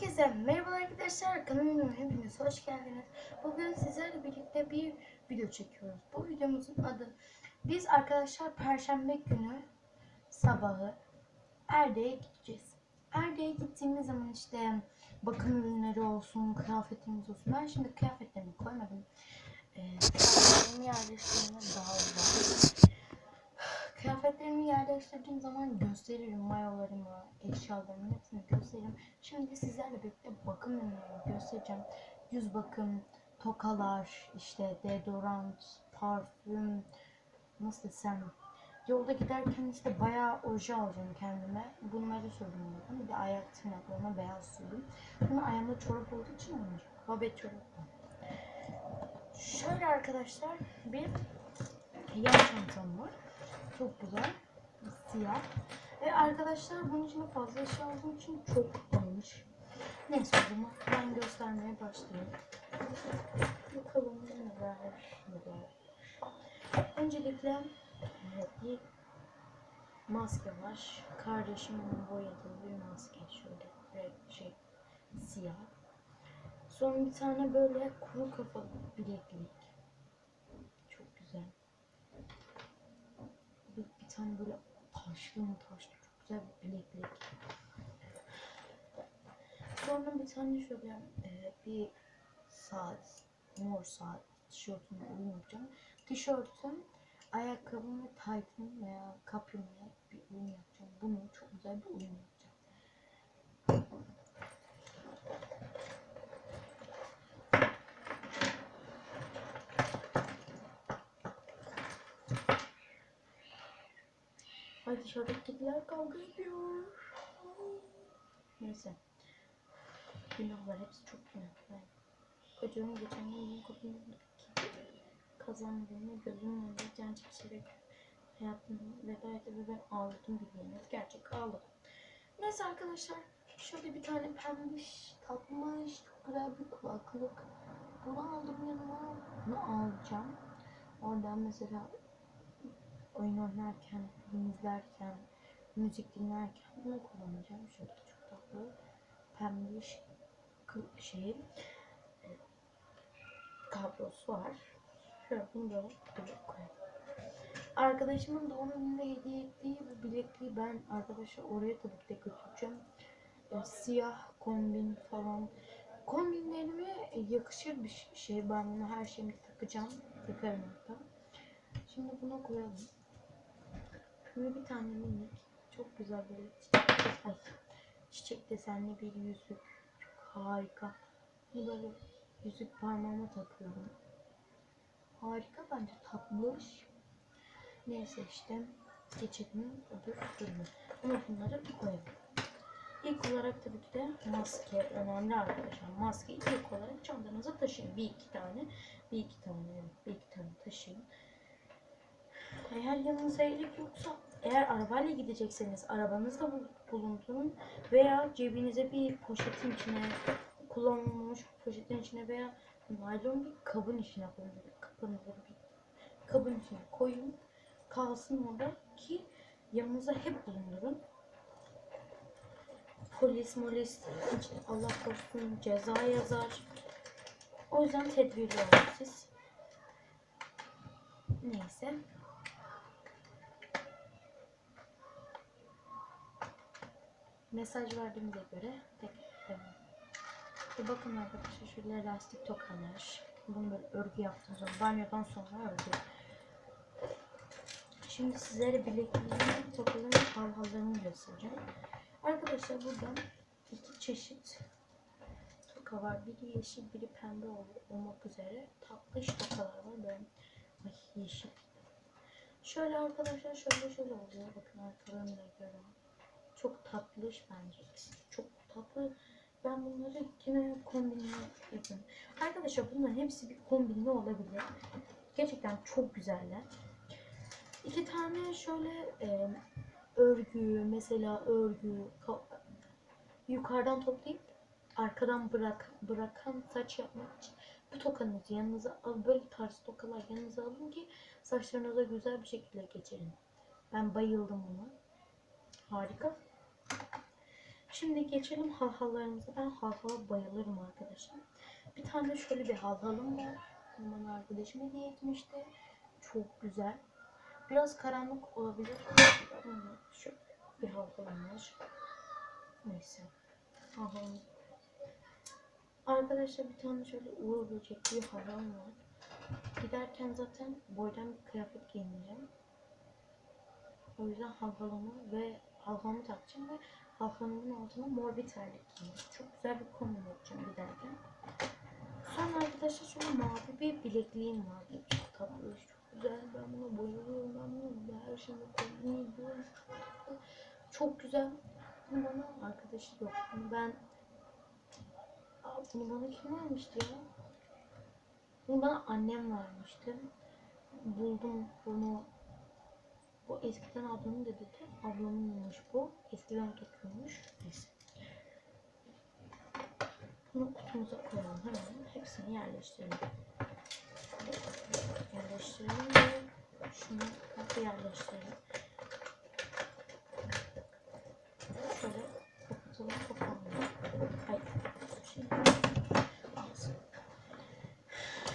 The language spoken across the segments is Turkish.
Herkese merhaba arkadaşlar kanalıma hepiniz hoş geldiniz. Bugün sizlerle birlikte bir video çekiyoruz. Bu videomuzun adı biz arkadaşlar perşembe günü sabahı Erde'ye gideceğiz. Erde'ye gittiğimiz zaman işte bakım ürünleri olsun, kıyafetimiz olsun. Ben şimdi kıyafetlerimi koymadım. Ee, kıyafetlerimi yerleştirme daha var. Kıyafetlerimi yerleştirdiğim zaman gösteririm mayolarımı, eşyalarımı hepsini gösteririm. Şimdi sizlerle birlikte bakım ürünlerimi göstereceğim. Yüz bakım, tokalar, işte deodorant, parfüm, nasıl desem. Yolda giderken işte bayağı oje alacağım kendime. Bunları sürdüm. Bir de ayak tırnaklarıma beyaz sürdüm. Bunu ayağımda çorap olduğu için olmayacak. Babet çorap. Şöyle arkadaşlar bir yan çantam var. Çok güzel. Siyah. Ve arkadaşlar bunun için fazla eşya aldığım için çok olmuş. Neyse o zaman ben göstermeye başlayayım. Bakalım neler neler. Öncelikle evet, bir maske var. Kardeşimin boyadığı bir maske. Şöyle renk şey siyah. Sonra bir tane böyle kuru kafalı bileklik. Çok güzel tane böyle taşlı mı taşlı çok güzel bir bileklik. Sonra bir tane şöyle e, bir saat, mor saat tişörtümle uyum yapacağım. Tişörtüm, ayakkabım ve taytım veya kaprimle bir uyum yapacağım. Bunu çok güzel bir uyum yapacağım. Ay dışarıdaki kediler kavga ediyor. Neyse. Günahlar hepsi çok günah. Ben kocamın geçen gün benim kapımdaki kazandığını gözümün önünde can çekişerek hayatımı veda etti ve ben ağladım bildiğiniz. Gerçek ağladım. Neyse arkadaşlar. Şöyle bir tane pembiş, tatlış, çok güzel bir kulaklık. Bunu aldım yanıma. Bunu alacağım. Oradan mesela oyun oynarken, film izlerken, müzik dinlerken bunu kullanacağım. Şöyle çok tatlı pembiş kı- şey kablosu var. Şöyle bunu böyle buraya koyalım. Arkadaşımın doğum gününde hediye ettiği bu bilekliği ben arkadaşlar oraya tabii ki de götüreceğim. E, siyah kombin falan. Kombinlerime yakışır bir şey. Ben bunu her şeyimi takacağım. Takarım hatta. Şimdi buna koyalım. Şöyle bir tane minik, çok güzel böyle çiçek, ay, çiçek desenli bir yüzük. Çok harika. Bunu böyle yüzük parmağıma takıyorum. Harika bence tatlış. Neyse işte geçelim öbür türlü. Ama bunları koyalım. İlk olarak tabii ki de maske önemli arkadaşlar. Maske ilk olarak çantanıza taşıyın. Bir iki tane. Bir iki tane. Bir iki tane taşıyın. Eğer yanınızda ehliyet yoksa, eğer arabayla gidecekseniz arabanızda bu- bulundurun veya cebinize bir poşetin içine kullanılmamış bir poşetin içine veya naylon bir kabın içine koyun. Bir kabın içine koyun. Kalsın orada ki yanınıza hep bulundurun. Polis molis Allah korusun ceza yazar. O yüzden tedbirli olun siz. Neyse. Mesaj verdiğimize göre tek devam. Bakın arkadaşlar şöyle lastik tokalar. Bunu böyle örgü yaptım sonra banyodan sonra örgü. Şimdi sizlere bilekliğin tokaların halhallarını göstereceğim. Arkadaşlar burada iki çeşit toka var. Biri yeşil, biri pembe ol- olmak üzere tatlış tokalar var. Böyle ay yeşil. Şöyle arkadaşlar şöyle şöyle oluyor. Bakın arkalarında görün. Çok tatlış bence. Çok tatlı. Ben bunları yine kombinle yapıyorum. Arkadaşlar bunların hepsi bir kombinli olabilir. Gerçekten çok güzeller. İki tane şöyle e, örgü, mesela örgü ka- yukarıdan toplayıp arkadan bırak bırakan saç yapmak için bu tokanızı yanınıza al böyle tarz tokalar yanınıza alın ki saçlarınıza güzel bir şekilde geçirin. Ben bayıldım buna. Harika. Şimdi geçelim halhalarımıza. Ben halhala bayılırım arkadaşlar. Bir tane şöyle bir halhalım var. Bana arkadaşım hediye etmişti. Çok güzel. Biraz karanlık olabilir. Şöyle bir halhalım var. Neyse. Halhalım. Arkadaşlar bir tane şöyle uğur böcekli bir halam var. Giderken zaten boydan bir kıyafet giyineceğim. O yüzden halhalımı ve halhamı takacağım ve halhamın altına mor bir terlik giyeceğim. Çok güzel bir kombin yapacağım giderken. Sonra arkadaşlar şöyle mavi bir bilekliğim var. Tatlı, çok güzel. Ben buna bayılıyorum. Ben bunu her şeyimi kombin ediyorum. Çok güzel. Bunu bana arkadaşı yok. Bunu ben Aa, bunu bana kim vermişti ya? Bunu bana annem vermişti. Buldum bunu. Bu eskiden ablamın dedesi. Ablamınmış bu. Eskiden takıyormuş. Neyse. Bunu kutumuza koyalım hemen. Hepsini yerleştirelim. Yerleştirelim ve şunu nasıl yerleştirelim. Şöyle kapatalım kapanmıyor. Hayır. Şey.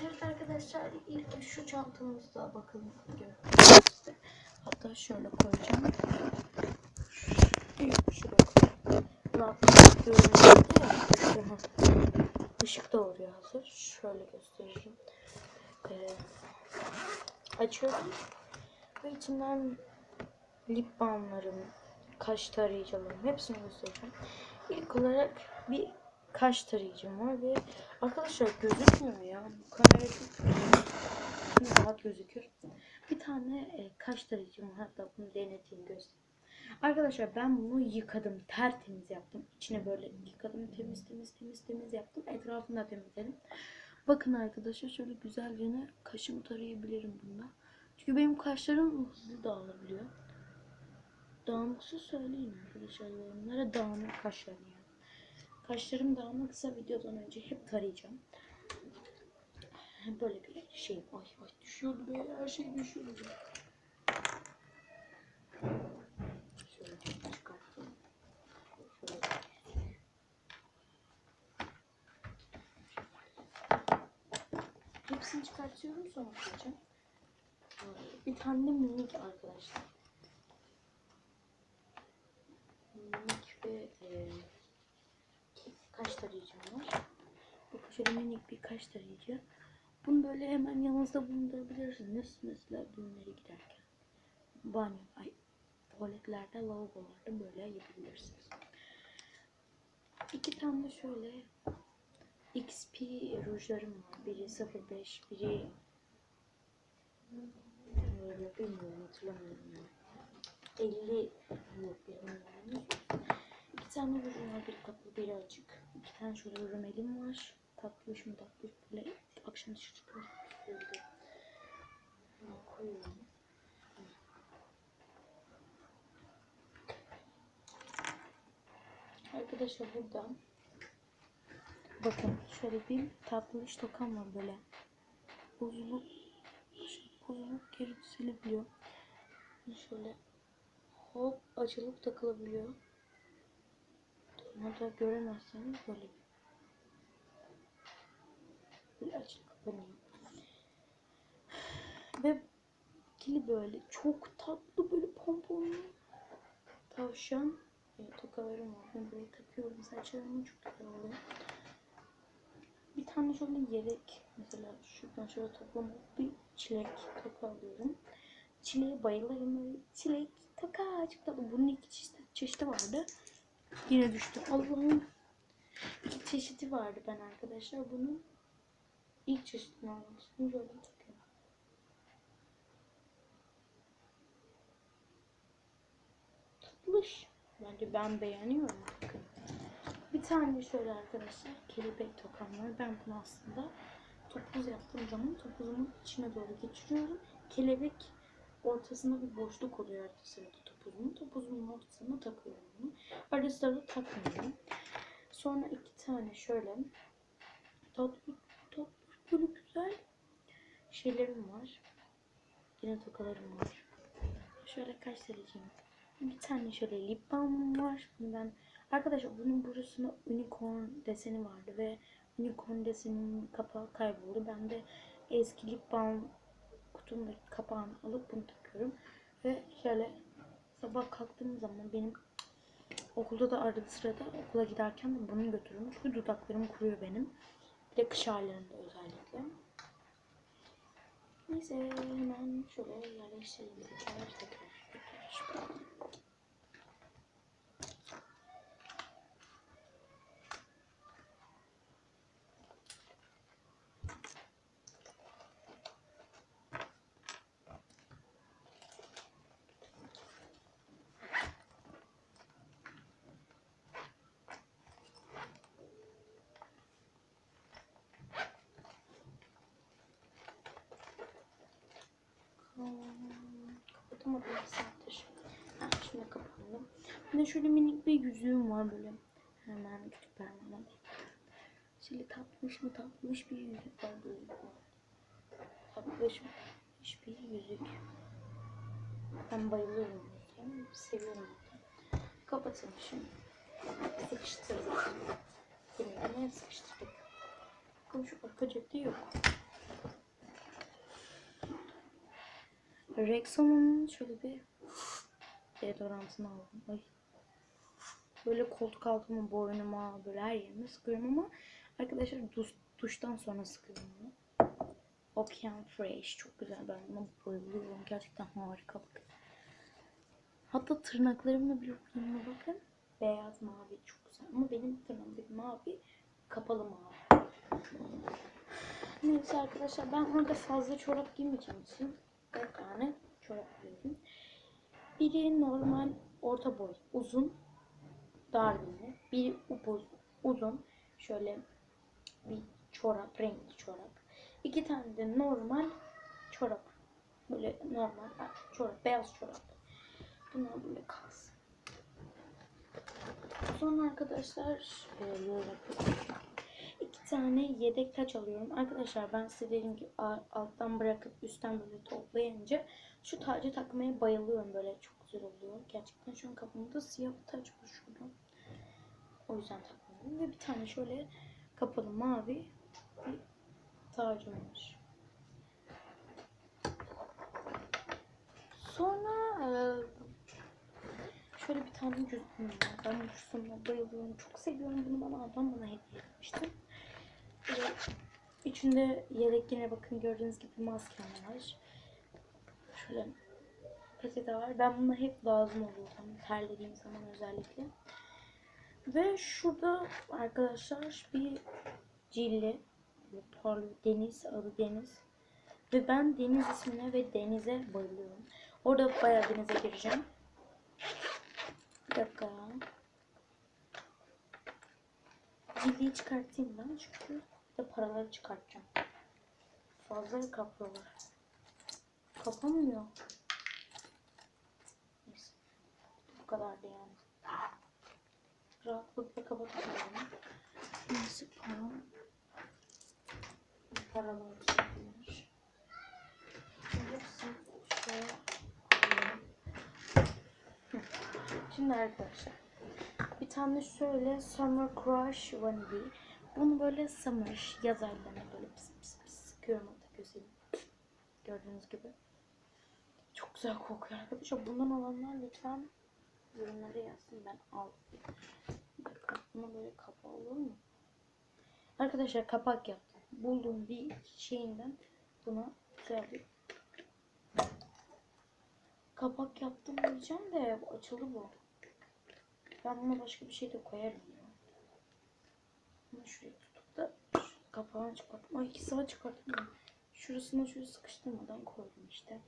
Evet arkadaşlar ilk şu çantamızda bakalım. Göstereyim. Hatta şöyle koyacağım. Ya. Daha ışık da oluyor hazır. Şöyle göstereceğim. Ee, açıyorum. Ve içinden lip balmlarım, kaş tarayıcılarım hepsini göstereceğim. İlk olarak bir kaş tarayıcım var ve arkadaşlar gözükmüyor ya. Bu kamera rahat gözükür. Bir tane e, tarayıcım var. Hatta bunu deneteyim göstereyim. Arkadaşlar ben bunu yıkadım. Tertemiz yaptım. İçine böyle yıkadım. Temiz temiz temiz temiz yaptım. Etrafını da temizledim. Bakın arkadaşlar şöyle güzelce kaşımı tarayabilirim bunda. Çünkü benim kaşlarım hızlı dağılabiliyor. Dağınıksa söyleyin arkadaşlar yorumlara dağınık kaşlarım yani. Kaşlarım dağınıksa videodan önce hep tarayacağım. Böyle bir şey. Ay ay düşüyordu be. Her şey düşüyordu. Şöyle çıkarttım. Şöyle. Hepsini çıkartıyorum sonra koyacağım. Bir tane minik arkadaşlar. Minik ve e, kaş tarayıcım var. Bakın şöyle minik bir kaş tarayıcı. Bunu böyle hemen yanınızda bulundurabilirsiniz. Mesela düğünlere giderken. Banyo, ay, tuvaletlerde, lavabolarda böyle yapabilirsiniz. İki tane şöyle XP rujlarım var. Biri 05, biri böyle bilmiyorum hatırlamıyorum yani. 50 yok bilmiyorum. İki tane rujum var. Biri kaplı, biri açık. İki tane şöyle rümelim var. Tatlış mı tatlış böyle akşam Bunu koyuyorum. Arkadaşlar burada bakın şöyle bir tatlış tokam var böyle. Bozulup bozulup geri düzelebiliyor. Şöyle hop açılıp takılabiliyor. Burada göremezseniz böyle bir açıp kapanıyor. Ve kili böyle çok tatlı böyle pomponlu tavşan e, tokalarım var. Ben böyle takıyorum saçlarıma çok güzel oluyor. Bir tane şöyle yelek mesela şuradan şöyle toplamalık bir çilek toka alıyorum. Çileğe bayılırım böyle çilek toka çok tatlı. Bunun iki çeşit, çeşidi vardı. Yine düştü. Allah'ım. İki çeşidi vardı ben arkadaşlar. Bunun ilk çeşidini almıştım. Böyle takıyorum. Tatlış. Bence ben beğeniyorum. Bir tane şöyle arkadaşlar kelebek tokam var. Ben bunu aslında topuz yaptığım zaman topuzumun içine doğru geçiriyorum. Kelebek ortasında bir boşluk oluyor arada sırada topuzumun. Topuzumun ortasına takıyorum bunu. Arada takmıyorum. Sonra iki tane şöyle tatlı tatlı böyle güzel şeylerim var. Yine tokalarım var. Şöyle kaç dereceğim. Bir tane şöyle lip balmım var. Bunu ben Arkadaşlar bunun burasında unicorn deseni vardı ve unicorn deseninin kapağı kayboldu. Ben de eski lip balm kutumdaki kapağını alıp bunu takıyorum. Ve şöyle sabah kalktığım zaman benim okulda da arada sırada okula giderken de bunu götürüyorum. Çünkü dudaklarım kuruyor benim. De kış aylarında özellikle. Neyse hemen şöyle yerleştirelim tekrar. Kapatamadım bir saattir. Ha, şimdi kapandım. Bir de şöyle minik bir yüzüğüm var böyle. Hemen küçük parmağım. Şöyle tatlış mı tatlış bir yüzük var böyle. Tatlış mı tatlış bir yüzük. Ben bayılıyorum. Seviyorum. Kapatalım şimdi. Sıkıştırdık. Yine sıkıştırdık. Bakın şu arka cepte yok. Rexon'un şöyle bir deodorantını aldım. Ay. Böyle koltuk altıma, boynuma, böyle her yerime sıkıyorum ama arkadaşlar duş, duştan sonra sıkıyorum bunu. Opium Fresh. Çok güzel. Ben buna bayılıyorum. Gerçekten harika bakın. Hatta tırnaklarımla bir rengine bakın. Beyaz mavi çok güzel. Ama benim tırnağımdaki mavi kapalı mavi. Neyse arkadaşlar ben orada fazla çorap giymeyeceğim için dört tane çorap giydim. Biri normal orta boy uzun dar biri. Biri upuz, uzun şöyle bir çorap renkli çorap. İki tane de normal çorap. Böyle normal çorap beyaz çorap. Bunlar böyle kalsın. Sonra arkadaşlar e, tane yedek taç alıyorum. Arkadaşlar ben size dedim ki a- alttan bırakıp üstten böyle toplayınca şu tacı takmaya bayılıyorum. Böyle çok güzel oluyor. Gerçekten şu an kafamda siyah bir taç var şurada. O yüzden takmıyorum. Ve bir tane şöyle kapalı mavi bir tacım var. Sonra e, şöyle bir tane cüzdanım var. Ben bu bayılıyorum. Çok seviyorum bunu bana adam bana hediye etmişti. Böyle içinde yedek yine bakın gördüğünüz gibi maskem var. Şöyle peçete var. Ben buna hep lazım oluyorum. Terlediğim zaman özellikle. Ve şurada arkadaşlar bir cilli. Parlıyor. Deniz adı Deniz. Ve ben Deniz ismine ve Deniz'e bayılıyorum. Orada bayağı denize gireceğim. Bir dakika. Cilliyi çıkartayım ben çünkü de paraları çıkartacağım. Fazla kaplıyorlar. Kapamıyor. Neyse. Bu kadardı yani. Rahatlıkla kapatıyorum. Neyse para. Paralar çıkıyor. Şimdi arkadaşlar bir tane şöyle Summer Crush Vanilla. Bunu böyle summer yaz aylarına böyle pıs pıs pıs sıkıyorum hatta gözüme. Gördüğünüz gibi. Çok güzel kokuyor arkadaşlar. Bundan alanlar lütfen yorumlara yazsın. Ben al. Buna böyle kapağı olur mu? Arkadaşlar kapak yaptım. Bulduğum bir şeyinden buna güzel bir kapak yaptım diyeceğim de açıldı bu. Ben buna başka bir şey de koyarım ya. Bunu şuraya tutup da kapağını çıkarttım. Ay iki saat çıkarttım. Şurasına şöyle sıkıştırmadan koydum işte.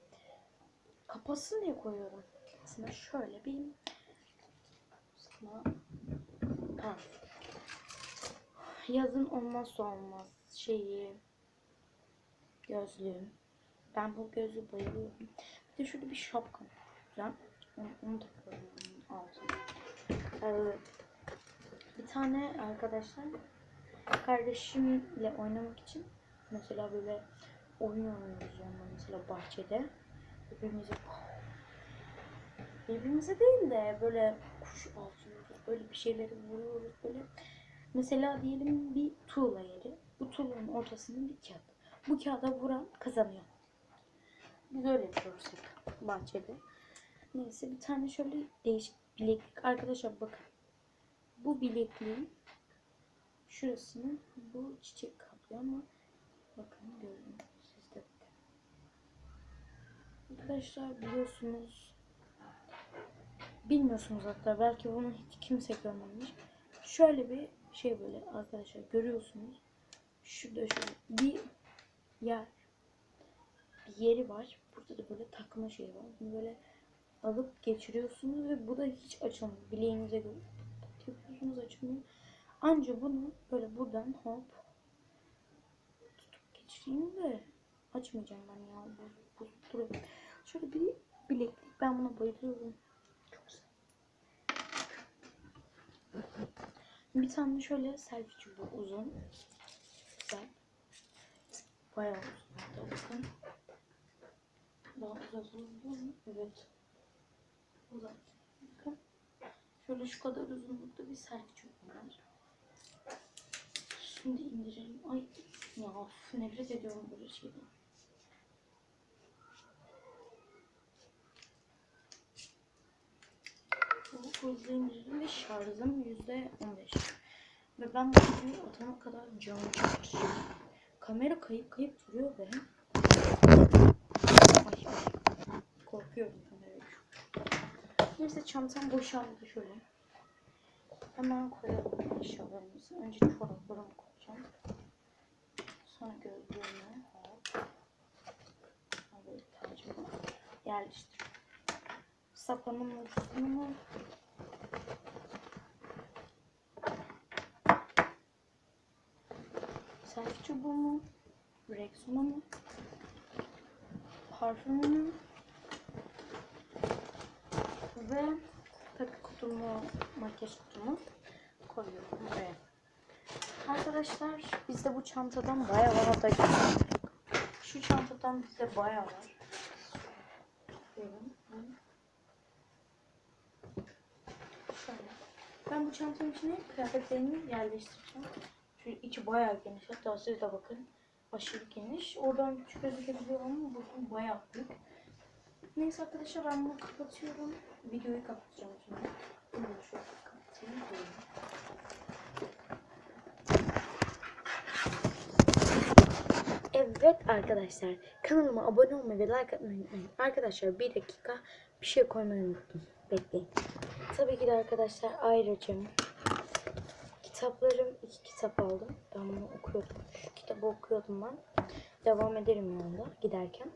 Kapatsın diye koyuyorum. Aslında şöyle bir ha. Yazın olmazsa olmaz şeyi gözlüğüm. Ben bu gözlüğü bayılıyorum. Bir de şurada bir şapka. Güzel. Onu, onu takıyorum altına. Ee, bir tane arkadaşlar kardeşimle oynamak için mesela böyle oyun oynuyoruz onunla mesela bahçede birbirimize birbirimize değil de böyle kuş avlıyoruz böyle bir şeyleri vuruyoruz böyle. Mesela diyelim bir tuğla yeri. Bu tuğlanın ortasında bir kağıt. Bu kağıda vuran kazanıyor. Biz öyle yapıyoruz hep bahçede. Neyse bir tane şöyle değişik bileklik. Arkadaşlar bakın. Bu bilekliğin şurasını bu çiçek kaplıyor ama bakın görün siz de bakın. Arkadaşlar biliyorsunuz bilmiyorsunuz hatta belki bunu hiç kimse görmemiş. Şöyle bir şey böyle arkadaşlar görüyorsunuz. Şurada şöyle bir yer bir yeri var. Burada da böyle takma şey var. Bunu böyle alıp geçiriyorsunuz ve bu da hiç açılmıyor. Bileğinize göre yapıyorsunuz açılmıyor. Anca bunu böyle buradan hop tutup geçireyim de açmayacağım ben ya. Bu, bu. Şöyle bir bileklik. Ben buna bayılıyorum. Çok güzel. Bir tane şöyle selfie çubuğu uzun. Güzel. Bayağı uzun. Bakın. Daha uzatılabiliyor mu? Evet. Bakın. Şöyle şu kadar uzunlukta bir selfie çubuğu var. Şimdi indirelim. Ay ya of, nefret ediyorum böyle şeyden. Bu hızlı indirelim ve şarjım yüzde on beş. Ve ben bu videoyu atana kadar canım çıkar. Kamera kayıp kayıp duruyor be. Ay, ay. Korkuyorum kamerayı. Neyse çantam boşaldı şöyle. Hemen koyalım eşyalarımızı. Önce çoraplarımı koyacağım. Sonra gözlüğümü hop. Böyle. Sapanımı, ucuzluğumu. Selfie çubuğumu. Rexona'mı. Parfümümü. Ve takı kutumu, makyaj kutumu koyuyorum buraya. Arkadaşlar bizde bu çantadan bayağı var hatta şu çantadan bizde bayağı var. Ben bu çantanın içine kıyafetlerimi yerleştireceğim. Şu içi bayağı geniş. Hatta siz de bakın. Aşırı geniş. Oradan küçük gözükebiliyor ama bakın bayağı büyük. Neyse arkadaşlar ben bunu kapatıyorum. Videoyu kapatacağım şimdi. Bunu da şöyle kapatayım. Evet arkadaşlar kanalıma abone olmayı ve like atmayı unutmayın. Arkadaşlar bir dakika bir şey koymayı unuttum. Bekleyin. Tabii ki de arkadaşlar ayrıca kitaplarım iki kitap aldım. Ben bunu okuyordum. Şu kitabı okuyordum ben. Devam ederim yolda giderken.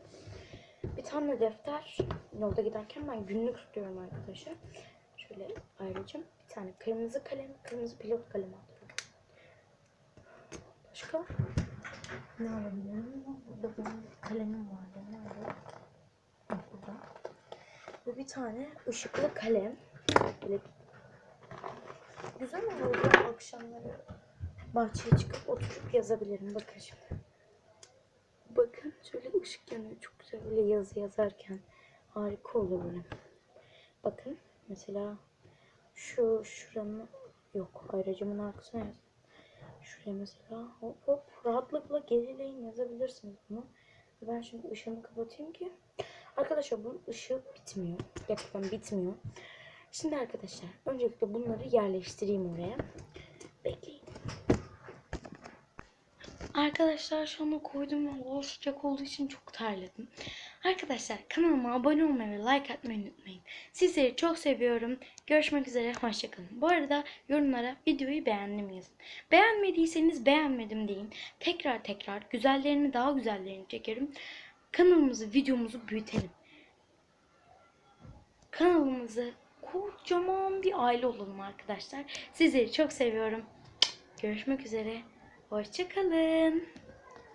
Bir tane defter yolda giderken ben günlük tutuyorum arkadaşlar. Şöyle ayrıca bir tane kırmızı kalem, kırmızı pilot kalem alıyorum. Başka? Ne alabilirim? Burada benim kalemim vardı. Nerede? Burada. Ve bir tane ışıklı kalem. Böyle güzel. Böyle akşamları bahçeye çıkıp oturup yazabilirim. Bakın şimdi. Bakın şöyle ışık yanıyor. Çok güzel böyle yazı yazarken. Harika olur böyle. Bakın mesela şu şuranın yok ayrıcımın arkasına yazdım. Şuraya mesela hop hop rahatlıkla gerileyin yazabilirsiniz bunu. Ben şimdi ışığını kapatayım ki. Arkadaşlar bunun ışığı bitmiyor. Gerçekten bitmiyor. Şimdi arkadaşlar öncelikle bunları yerleştireyim oraya. Bekleyin. Arkadaşlar şu anda koydum ve hava sıcak olduğu için çok terledim. Arkadaşlar kanalıma abone olmayı ve like atmayı unutmayın. Sizleri çok seviyorum. Görüşmek üzere. Hoşçakalın. Bu arada yorumlara videoyu beğendim yazın. Beğenmediyseniz beğenmedim deyin. Tekrar tekrar güzellerini daha güzellerini çekerim. Kanalımızı videomuzu büyütelim. Kanalımızı kocaman bir aile olalım arkadaşlar. Sizleri çok seviyorum. Görüşmek üzere. Hoşçakalın.